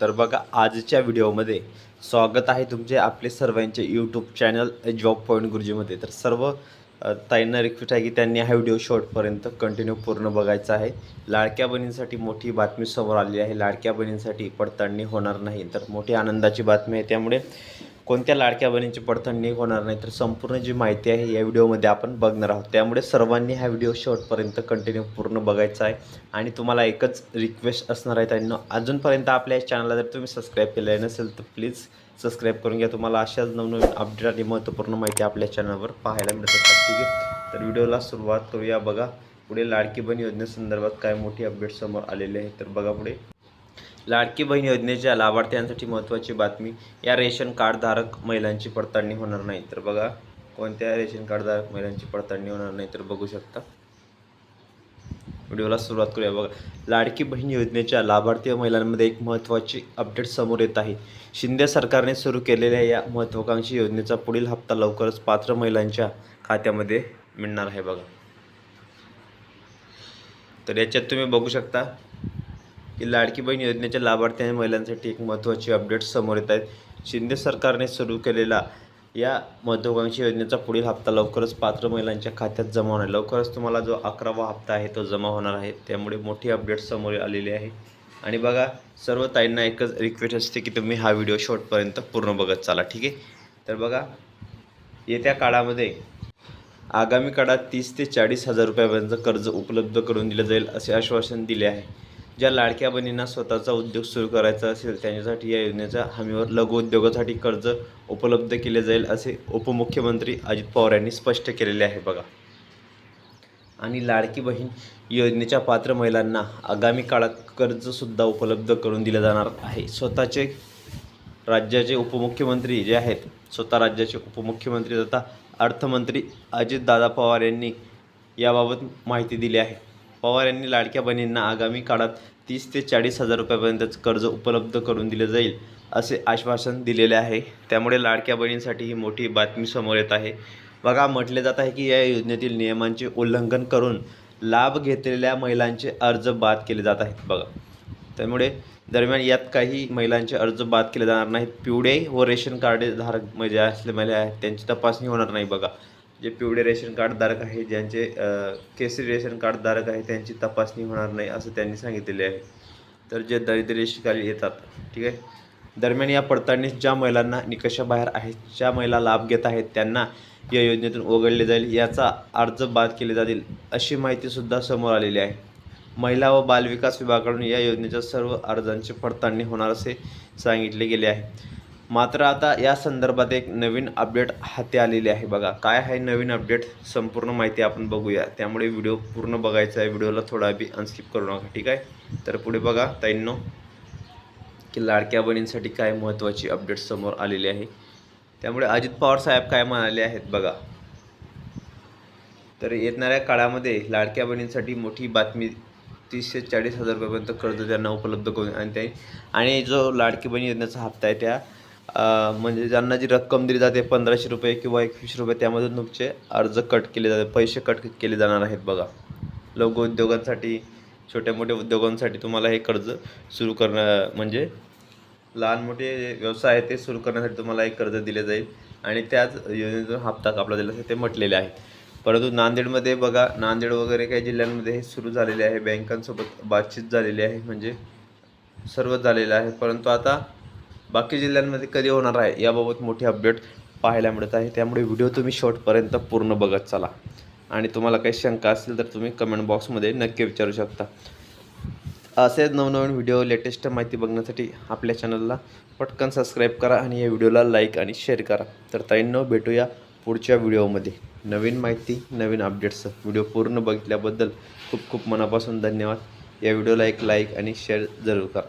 तर बघा आजच्या व्हिडिओमध्ये स्वागत आहे तुमचे आपले सर्वांचे यूट्यूब चॅनल जॉब पॉईंट गुरुजीमध्ये. तर सर्व ताईंना रिक्वेस्ट आहे की त्यांनी हा व्हिडिओ शॉर्टपर्यंत कंटिन्यू पूर्ण बघायचा आहे. लाडक्या बहिणींसाठी मोठी बातमी समोर आली आहे. लाडक्या बहिणींसाठी पडताळणी होणार नाही. तर मोठी आनंदाची बातमी आहे त्यामुळे कोणत्या लाडक्या बहिणींची पडताळणी होणार नाही तर संपूर्ण जी माहिती आहे या व्हिडिओमध्ये आपण बघणार आहोत. त्यामुळे सर्वांनी हा व्हिडिओ शेवटपर्यंत कंटिन्यू पूर्ण बघायचा आहे. आणि तुम्हाला एकच रिक्वेस्ट असणार आहे त्यांना अजूनपर्यंत आपल्या चॅनलला जर तुम्ही सबस्क्राईब केलं नसेल तर प्लीज सबस्क्राईब करून घ्या. तुम्हाला अशाच नवनवीन अपडेट आणि महत्त्वपूर्ण माहिती आपल्या चॅनलवर पाहायला मिळत असतात ठीक आहे? तर व्हिडिओला सुरुवात करूया बघा. पुढे लाडकी बहीण योजनेसंदर्भात काय मोठी अपडेट समोर आलेले आहे तर बघा पुढे. लाडकी बहीण योजनेच्या लाभार्थ्यांसाठी महत्त्वाची बातमी या रेशन कार्डधारक महिलांची पडताळणी होणार नाही. तर बघा कोणत्या रेशन कार्डधारक महिलांची पडताळणी होणार नाही तर बघू शकता. व्हिडिओला सुरुवात करूया. बघा लाडकी बहीण योजनेच्या लाभार्थी महिलांमध्ये एक महत्त्वाची अपडेट समोर येत आहे. शिंदे सरकारने सुरू केलेल्या या महत्त्वाकांक्षी योजनेचा पुढील हप्ता लवकरच पात्र महिलांच्या खात्यामध्ये मिळणार आहे. बघा. तर याच्यात तुम्ही बघू शकता की लाडकी बहीण योजनेच्या लाभार्थी आणि महिलांसाठी एक महत्त्वाची अपडेट समोर येत आहेत. शिंदे सरकारने सुरू केलेला या महत्वाकांक्षी योजनेचा पुढील हप्ता लवकरच पात्र महिलांच्या खात्यात जमा होणार लवकरच तुम्हाला जो अकरावा हप्ता आहे तो जमा होणार आहे. त्यामुळे मोठी अपडेट समोर आलेली आहे. आणि बघा सर्व ताईंना एकच रिक्वेस्ट असते की तुम्ही हा व्हिडिओ शॉर्टपर्यंत पूर्ण बघत चाला ठीक आहे? तर बघा येत्या काळामध्ये आगामी काळात तीस ते चाळीस हजार रुपयापर्यंत कर्ज उपलब्ध करून दिलं जाईल असे आश्वासन दिले आहे. ज्या लाडक्या बहिणींना स्वतःचा उद्योग सुरू करायचा असेल त्यांच्यासाठी या योजनेच्या हमीवर लघु उद्योगासाठी कर्ज उपलब्ध केले जाईल असे उपमुख्यमंत्री अजित पवार यांनी स्पष्ट केलेले आहे बघा. आणि लाडकी बहीण योजनेच्या पात्र महिलांना आगामी काळात कर्जसुद्धा उपलब्ध करून दिलं जाणार आहे. स्वतःचे राज्याचे उपमुख्यमंत्री जे आहेत स्वतः राज्याचे उपमुख्यमंत्री तथा अर्थमंत्री अजितदादा पवार यांनी याबाबत माहिती दिली आहे. पवार यांनी लाडक्या बहिणींना आगामी काळात तीस ते चाळीस हजार रुपयापर्यंतच कर्ज उपलब्ध करून दिले जाईल असे आश्वासन दिलेले आहे. त्यामुळे लाडक्या बहिणींसाठी ही मोठी बातमी समोर येत आहे. बघा म्हटले जात आहे की या योजनेतील नियमांचे उल्लंघन करून लाभ घेतलेल्या महिलांचे अर्ज बाद केले जात आहेत. बघा त्यामुळे दरम्यान यात काही महिलांचे अर्ज बाद केले जाणार नाहीत. पिवळे व रेशन कार्ड धारक म्हणजे असले महिला आहेत त्यांची तपासणी होणार नाही. बघा जे पिवळे रेशन कार्डधारक आहे ज्यांचे केसरी रेशन कार्डधारक आहे त्यांची तपासणी होणार नाही असं त्यांनी सांगितलेले आहे. तर जे दरिद्र रेषेखाली येतात ठीक आहे? दरम्यान या पडताळणीस ज्या महिलांना निकषाबाहेर आहेत ज्या महिला लाभ घेत आहेत त्यांना या योजनेतून वगळले जाईल याचा अर्ज बाद केले जातील अशी माहितीसुद्धा समोर आलेली आहे. महिला व बालविकास विभागाकडून या योजनेच्या सर्व अर्जांची पडताळणी होणार असे सांगितले गेले आहे. मात्र आता या संदर्भात एक नवीन अपडेट हाती आलेली आहे. बघा काय आहे नवीन अपडेट? संपूर्ण माहिती आपण बघूया. त्यामुळे व्हिडिओ पूर्ण बघायचा आहे. व्हिडिओला थोडा बी अनस्किप करू नका ठीक आहे? तर पुढे बघा ताईंनो की लाडक्या बहिणींसाठी काय महत्त्वाची अपडेट समोर आलेली आहे. त्यामुळे अजित पवार साहेब काय म्हणाले आहेत बघा. तर येणाऱ्या काळामध्ये लाडक्या बहिणींसाठी मोठी बातमी तीसशे चाळीस हजार रुपयापर्यंत कर्ज त्यांना उपलब्ध करून आणि आणि जो लाडकी बहीण योजनेचा हप्ता आहे त्या म्हणजे ज्यांना जी रक्कम दिली जाते पंधराशे रुपये किंवा एकवीसशे रुपये त्यामधून तुमचे अर्ज कट केले जाते पैसे कट केले जाणार आहेत बघा. लघु उद्योगांसाठी छोट्या मोठ्या उद्योगांसाठी तुम्हाला हे कर्ज सुरू करणं म्हणजे लहान मोठे व्यवसाय आहे ते सुरू करण्यासाठी तुम्हाला एक कर्ज दिले जाईल. आणि त्याच योजनेतून हप्ता कापला जाईल असं ते म्हटलेले आहे. परंतु नांदेडमध्ये बघा नांदेड वगैरे काही जिल्ह्यांमध्ये हे सुरू झालेले आहे. बँकांसोबत बातचीत झालेली आहे म्हणजे सर्व झालेलं आहे. परंतु आता बाकी जिल्ह्यांमध्ये कधी होणार आहे याबाबत मोठी अपडेट पाहायला मिळत आहे. त्यामुळे व्हिडिओ तुम्ही शॉर्टपर्यंत पूर्ण बघत चला. आणि तुम्हाला काही शंका असतील तर तुम्ही कमेंट बॉक्समध्ये नक्की विचारू शकता. असेच नवनवीन व्हिडिओ लेटेस्ट माहिती बघण्यासाठी आपल्या चॅनलला पटकन सबस्क्राईब करा आणि या व्हिडिओला लाईक आणि शेअर करा. तर ताईंनो भेटूया पुढच्या व्हिडिओमध्ये नवीन माहिती नवीन अपडेट्स व्हिडिओ पूर्ण बघितल्याबद्दल खूप खूप मनापासून धन्यवाद. या व्हिडिओला एक लाईक आणि शेअर जरूर करा.